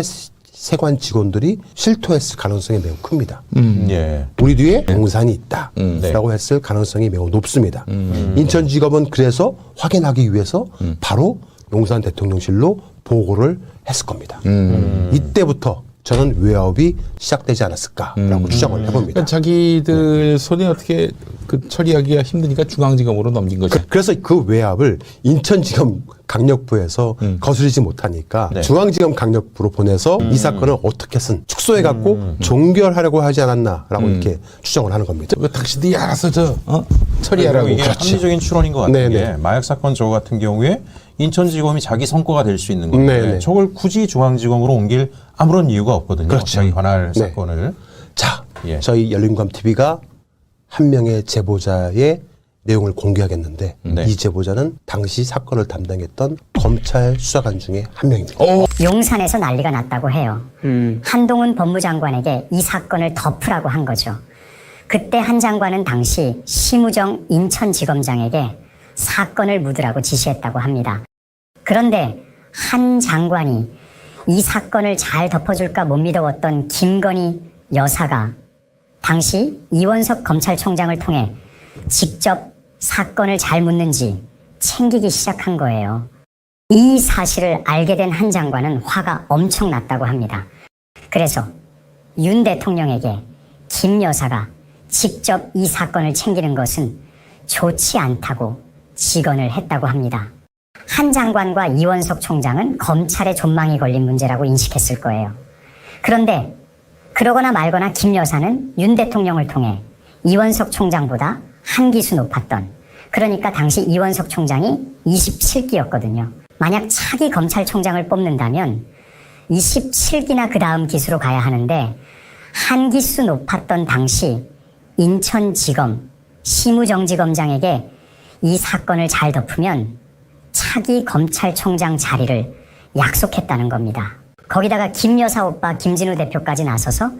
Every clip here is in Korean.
20대 세관 직원들이 실토했을 가능성이 매우 큽니다. 예. 우리 뒤에 용산이 있다라고 네. 했을 가능성이 매우 높습니다. 인천지검은 그래서 확인하기 위해서 바로 용산 대통령실로 보고를 했을 겁니다. 이때부터 저는 외화업이 시작되지 않았을까라고 추정을 해봅니다. 그러니까 자기들 손에 어떻게 그 처리하기가 힘드니까 중앙지검으로 넘긴 거죠. 그, 래서그 외압을 인천지검 강력부에서 거스르지 못하니까 네. 중앙지검 강력부로 보내서 이 사건을 어떻게든 축소해 갖고 종결하려고 하지 않았나라고 이렇게 추정을 하는 겁니다. 그 당신들이 알아서 저 어? 처리하라고. 이게 합리적인 추론인 것 같은 네네. 게 마약 사건 저 같은 경우에 인천지검이 자기 성과가 될 수 있는 건데 네네. 저걸 굳이 중앙지검으로 옮길 아무런 이유가 없거든요. 그렇죠. 자기 관할 네. 사건을. 자, 예. 저희 열린감 TV가 한 명의 제보자의 내용을 공개하겠는데 네. 이 제보자는 당시 사건을 담당했던 검찰 수사관 중에 한 명입니다. 용산에서 난리가 났다고 해요. 한동훈 법무장관에게 이 사건을 덮으라고 한 거죠. 그때 한 장관은 당시 심우정 인천지검장에게 사건을 묻으라고 지시했다고 합니다. 그런데 한 장관이 이 사건을 잘 덮어줄까 못 믿어왔던 김건희 여사가 당시 이원석 검찰총장을 통해 직접 사건을 잘 묻는지 챙기기 시작한 거예요. 이 사실을 알게 된 한 장관은 화가 엄청 났다고 합니다. 그래서 윤 대통령에게 김 여사가 직접 이 사건을 챙기는 것은 좋지 않다고 직언을 했다고 합니다. 한 장관과 이원석 총장은 검찰의 존망이 걸린 문제라고 인식했을 거예요. 그런데 그러거나 말거나 김 여사는 윤 대통령을 통해 이원석 총장보다 한 기수 높았던 그러니까 당시 이원석 총장이 27기였거든요. 만약 차기 검찰총장을 뽑는다면 27기나 그 다음 기수로 가야 하는데 한 기수 높았던 당시 인천지검 심우정지검장에게 이 사건을 잘 덮으면 차기 검찰총장 자리를 약속했다는 겁니다. 거기다가 김 여사 오빠 김진우 대표까지 나서서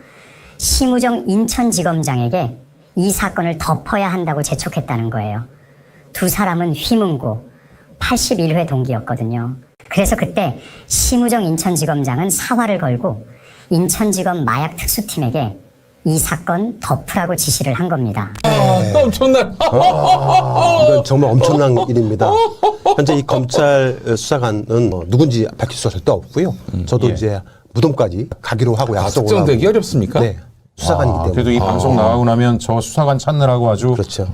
심우정 인천지검장에게 이 사건을 덮어야 한다고 재촉했다는 거예요. 두 사람은 휘문고 81회 동기였거든요. 그래서 그때 심우정 인천지검장은 사활을 걸고 인천지검 마약 특수팀에게 이 사건 덮으라고 지시를 한 겁니다. 아, 또 엄청난. 이건 정말 엄청난 일입니다. 현재 이 검찰 수사관은 뭐 누군지 밝힐 수가 절대 없고요. 저도 예. 이제 무덤까지 가기로 하고 약속을 특정되기 하고. 어렵습니까? 네, 수사관이기 아, 때문에. 그래도 이 방송 나가고 나면 저 수사관 찾느라고 아주 그렇죠.